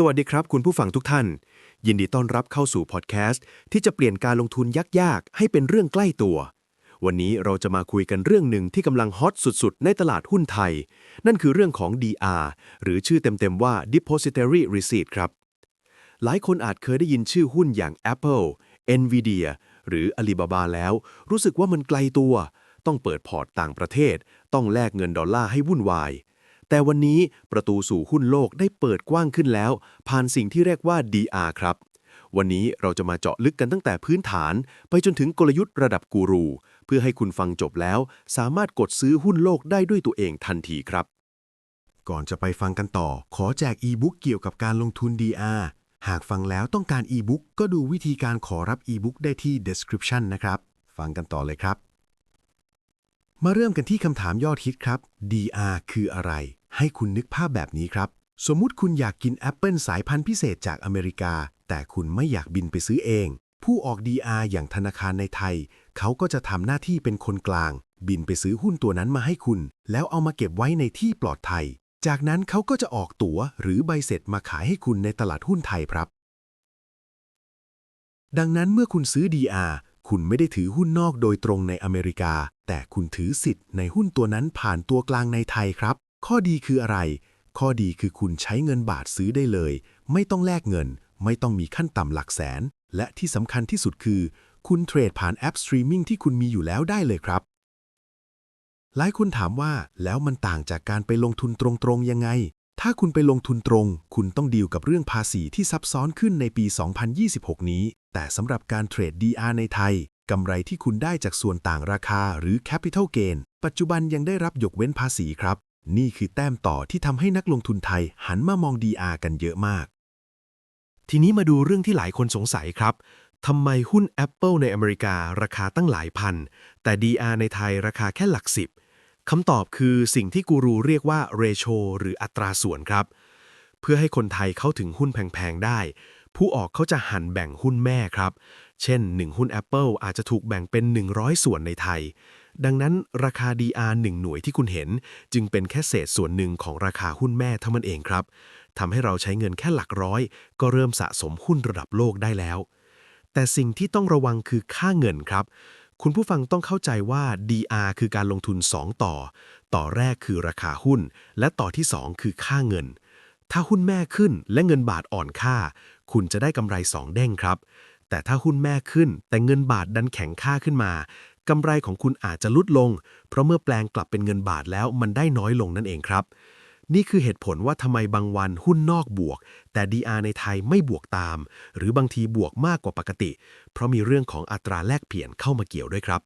สวัสดีครับคุณผู้ฟังทุกท่าน ยินดีต้อนรับเข้าสู่พอดแคสต์ที่จะเปลี่ยนการลงทุนยากๆ ให้เป็นเรื่องใกล้ตัว วันนี้เราจะมาคุยกันเรื่องหนึ่งที่กำลังฮอตสุดๆ ในตลาดหุ้นไทย นั่นคือเรื่องของ DR หรือชื่อเต็มๆว่า Depository Receipt ครับ หลายคนอาจเคยได้ยินชื่อหุ้นอย่าง Apple Nvidia หรือ Alibaba แล้ว รู้สึกว่ามันไกลตัว ต้องเปิดพอร์ตต่างประเทศ ต้องแลกเงินดอลลาร์ให้วุ่นวาย แต่วันนี้ประตูสู่หุ้นโลกได้เปิดกว้างขึ้นแล้ว ผ่านสิ่งที่เรียกว่า DR ครับ วันนี้เราจะมาเจาะลึกกันตั้งแต่พื้นฐาน ไปจนถึงกลยุทธ์ระดับกูรู เพื่อให้คุณฟังจบแล้ว สามารถกดซื้อหุ้นโลกได้ด้วยตัวเองทันทีครับ ก่อนจะไปฟังกันต่อ ขอแจกอีบุ๊กเกี่ยวกับการลงทุน DR หากฟังแล้วต้องการอีบุ๊กก็ดูวิธีการขอรับอีบุ๊กได้ที่ description นะครับ ฟังกันต่อเลยครับ มาเริ่มกันที่คำถามยอดฮิตครับ DR คืออะไร ให้คุณนึกภาพแบบนี้ครับ สมมุติคุณอยากกินแอปเปิลสายพันธุ์พิเศษจากอเมริกา แต่คุณไม่อยากบินไปซื้อเอง ผู้ออก DR อย่างธนาคารในไทย เขาก็จะทำหน้าที่เป็นคนกลาง บินไปซื้อหุ้นตัวนั้นมาให้คุณ แล้วเอามาเก็บไว้ในที่ปลอดภัย จากนั้นเขาก็จะออกตั๋วหรือใบเสร็จมาขายให้คุณในตลาดหุ้นไทยครับ ดังนั้นเมื่อคุณซื้อ DR คุณไม่ได้ถือหุ้นนอกโดยตรงในอเมริกา แต่คุณถือสิทธิ์ในหุ้นตัวนั้นผ่านตัวกลางในไทยครับ ข้อดีคืออะไร ข้อดีคือคุณใช้เงินบาทซื้อได้เลย ไม่ต้องแลกเงิน ไม่ต้องมีขั้นต่ำหลักแสน และที่สำคัญที่สุดคือ คุณเทรดผ่านแอปสตรีมมิ่งที่คุณมีอยู่แล้วได้เลยครับ หลายคนถามว่าแล้วมันต่างจากการไปลงทุนตรงๆยังไง ถ้าคุณไปลงทุนตรง คุณต้องดีลกับเรื่องภาษีที่ซับซ้อนขึ้นในปี 2026 นี้ แต่สำหรับการเทรด DR ในไทยกำไรที่คุณได้จากส่วนต่างราคาหรือ Capital Gain ปัจจุบันยังได้รับยกเว้นภาษีครับ นี่คือแต้มต่อที่ทำให้นักลงทุนไทยหันมามอง DR กันเยอะมาก ทีนี้มาดูเรื่องที่หลายคนสงสัยครับทำไมหุ้น Apple ในอเมริการาคาตั้งหลายพัน แต่ DR ในไทยราคาแค่หลักสิบคำตอบคือสิ่งที่กูรูเรียกว่า ratio หรืออัตราส่วนครับ เพื่อให้คนไทยเข้าถึงหุ้นแพง ๆ ได้ ผู้ออกเขาจะหันแบ่งหุ้นแม่ครับ เช่น 1 หุ้น Apple อาจจะถูกแบ่งเป็น 100 ส่วนในไทย ดังนั้นราคา DR 1 หน่วยที่คุณเห็น จึงเป็นแค่เศษส่วนหนึ่งของราคาหุ้นแม่เท่านั้นเองครับทำให้เราใช้เงินแค่หลักร้อย ก็เริ่มสะสมหุ้นระดับโลกได้แล้ว แต่สิ่งที่ต้องระวังคือค่าเงินครับ คุณผู้ฟังต้องเข้าใจว่า DR คือการลงทุน 2 ต่อ ต่อแรกคือราคาหุ้น และต่อที่ 2 คือค่าเงิน ถ้าหุ้นแม่ขึ้นและเงินบาทอ่อนค่า คุณจะได้กำไร 2 เด้งครับแต่ถ้าหุ้นแม่ขึ้นแต่เงินบาทดันแข็งค่าขึ้นมา กำไรของคุณอาจจะลดลง เพราะเมื่อแปลงกลับเป็นเงินบาทแล้วมันได้น้อยลงนั่นเองครับ นี่คือเหตุผลว่าทำไมบางวันหุ้นนอกบวก แต่ DR ในไทยไม่บวกตาม หรือบางทีบวกมากกว่าปกติ เพราะมีเรื่องของอัตราแลกเปลี่ยนเข้ามาเกี่ยวด้วยครับ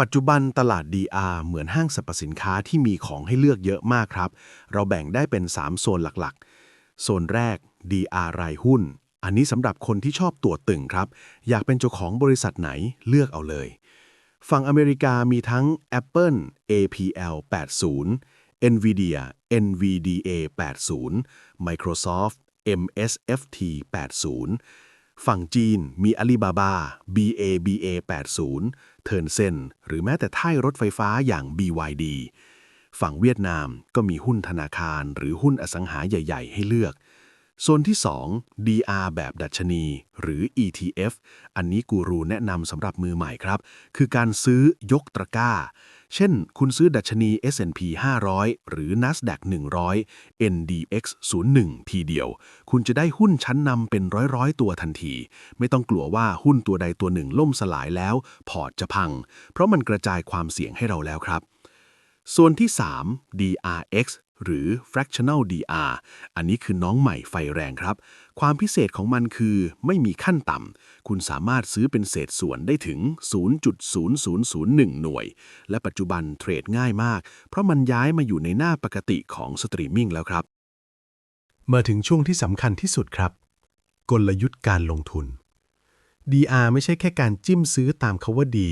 ปัจจุบันตลาด DR เหมือนห้างสรรพสินค้าที่มีของให้เลือกเยอะมากครับ เราแบ่งได้เป็น 3 โซนหลักๆ โซนแรก DR รายหุ้น อันนี้สำหรับคนที่ชอบตัวตึงครับ อยากเป็นเจ้าของบริษัทไหนเลือกเอาเลย ฝั่งอเมริกามีทั้ง Apple APL 80 Nvidia NVDA 80 Microsoft MSFT 80 ฝั่งจีนมี Alibaba BABA 80 Tencent หรือแม้แต่ท่ายรถไฟฟ้าอย่าง BYD ฝั่งเวียดนามก็มีหุ้นธนาคารหรือหุ้นอสังหาใหญ่ ๆ ให้เลือก โซนที่ 2 DR แบบดัชนี หรือ ETF อันนี้กูรูแนะนำสำหรับมือใหม่ครับ คือการซื้อยกตะกร้า เช่น คุณซื้อดัชนี S&P 500 หรือ NASDAQ 100 NDX 01 ทีเดียว คุณจะได้หุ้นชั้นนำเป็นร้อยๆ ตัวทันที ไม่ต้องกลัวว่าหุ้นตัวใดตัวหนึ่งล่มสลายแล้ว พอร์ตจะพัง เพราะมันกระจายความเสี่ยงให้เราแล้วครับส่วนที่ 3 DRX หรือ fractional DR อันนี้คือน้องใหม่ไฟแรงครับ ความพิเศษของมันคือไม่มีขั้นต่ำ คุณสามารถซื้อเป็นเศษส่วนได้ถึง 0.0001 หน่วย และปัจจุบันเทรดง่ายมาก เพราะมันย้ายมาอยู่ในหน้าปกติของสตรีมมิ่งแล้วครับ มาถึงช่วงที่สำคัญที่สุดครับ กลยุทธ์การลงทุน DR ไม่ใช่แค่การจิ้มซื้อตามคาว่าดี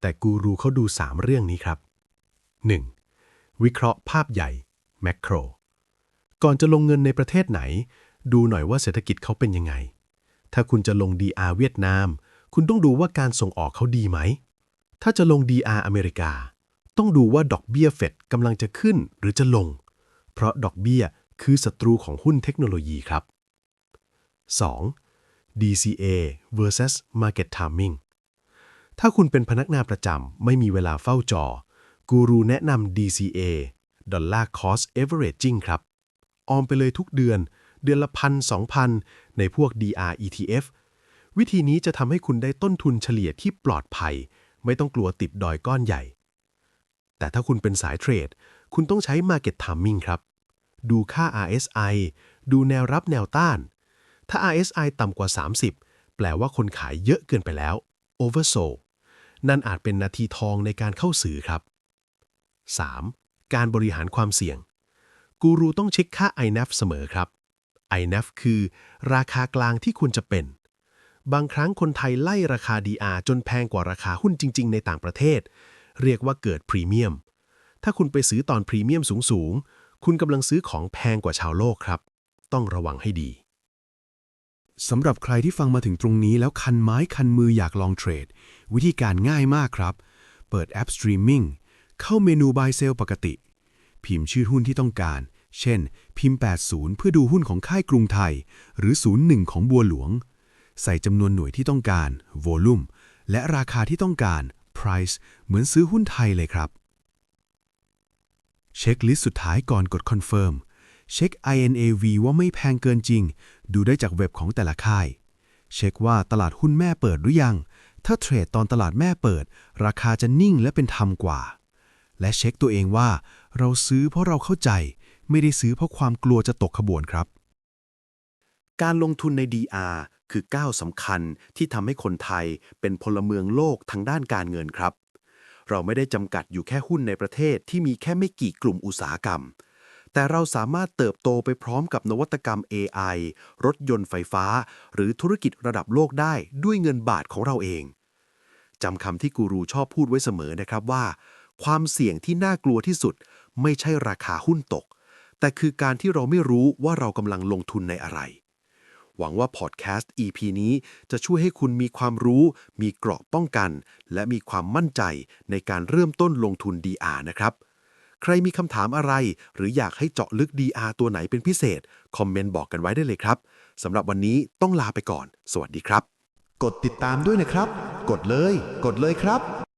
แต่กูรูเขาดู 3 เรื่องนี้ครับ 1. วิเคราะห์ภาพใหญ่ แมกโรก่อนจะลงเงินในประเทศไหน ดูหน่อยว่าเศรษฐกิจเขาเป็นยังไง ถ้าคุณจะลง DR เวียดนาม คุณต้องดูว่าการส่งออกเขาดีไหม ถ้าจะลง DR อเมริกา ต้องดูว่าดอกเบี้ยเฟดกำลังจะขึ้นหรือจะลง เพราะดอกเบี้ยคือศัตรูของหุ้นเทคโนโลยีครับ 2. DCA versus Market Timing ถ้าคุณเป็นพนักงานประจำไม่มีเวลาเฝ้าจอ กูรูแนะนำ DCA Dollar Cost Averaging ครับ ออมไปเลยทุกเดือน เดือนละพันสองพันในพวก DR ETF วิธีนี้จะทำให้คุณได้ต้นทุนเฉลี่ยที่ปลอดภัย ไม่ต้องกลัวติดดอยก้อนใหญ่ แต่ถ้าคุณเป็นสายเทรด คุณต้องใช้ Market Timing ครับ ดูค่า RSI ดูแนวรับแนวต้าน ถ้า RSI ต่ำกว่า 30 แปลว่าคนขายเยอะเกินไปแล้ว Oversold นั่นอาจเป็นนาทีทองในการเข้าสื่อครับ 3. การบริหารความเสี่ยง กูรูต้องเช็คค่า INAF เสมอครับ INAF คือราคากลางที่ควรจะเป็น บางครั้งคนไทยไล่ราคา DR จนแพงกว่าราคาหุ้นจริง ๆ ในต่างประเทศ เรียกว่าเกิดพรีเมียม ถ้าคุณไปซื้อตอนพรีเมียมสูง ๆ คุณกำลังซื้อของแพงกว่าชาวโลกครับ ต้องระวังให้ดีสำหรับใครที่ฟังมาถึงตรงนี้แล้วคันไม้คันมืออยากลองเทรด วิธีการง่ายมากครับ เปิดแอป Streaming เข้าเมนู Buy Sell ปกติ พิมพ์ชื่อหุ้นที่ต้องการ เช่น พิมพ์ 80 เพื่อดูหุ้นของค่ายกรุงไทย หรือ 01 ของบัวหลวง ใส่จำนวนหน่วยที่ต้องการ Volume และราคาที่ต้องการ Price เหมือนซื้อหุ้นไทยเลยครับ เช็คลิสต์สุดท้ายก่อนกด Confirm เช็ค INAV ว่าไม่แพงเกินจริง ดูได้จากเว็บของแต่ละค่าย เช็คว่าตลาดหุ้นแม่เปิดหรือยัง ถ้าเทรดตอนตลาดแม่เปิด ราคาจะนิ่งและเป็นธรรมกว่า และเช็คตัวเองว่า เราซื้อเพราะเราเข้าใจ ไม่ได้ซื้อเพราะความกลัวจะตกขบวนครับ การลงทุนใน DR คือก้าวสำคัญที่ทำให้คนไทยเป็นพลเมืองโลกทางด้านการเงินครับ เราไม่ได้จำกัดอยู่แค่หุ้นในประเทศที่มีแค่ไม่กี่กลุ่มอุตสาหกรรม แต่เราสามารถเติบโตไปพร้อมกับนวัตกรรม AI รถยนต์ไฟฟ้า หรือธุรกิจระดับโลกได้ด้วยเงินบาทของเราเองจำคำที่กูรูชอบพูดไว้เสมอนะครับว่า ความเสี่ยงที่น่ากลัวที่สุด ไม่ใช่ราคาหุ้นตก แต่คือการที่เราไม่รู้ว่าเรากำลังลงทุนในอะไร หวังว่าพอดแคสต์ EP นี้จะช่วยให้คุณมีความรู้ มีเกราะป้องกัน และมีความมั่นใจในการเริ่มต้นลงทุน DR นะครับ ใครมีคำถามอะไร หรืออยากให้เจาะลึก DR ตัวไหนเป็นพิเศษ คอมเมนต์บอกกันไว้ได้เลยครับสำหรับวันนี้ต้องลาไปก่อน สวัสดีครับ กดติดตามด้วยนะครับ กดเลย กดเลยครับ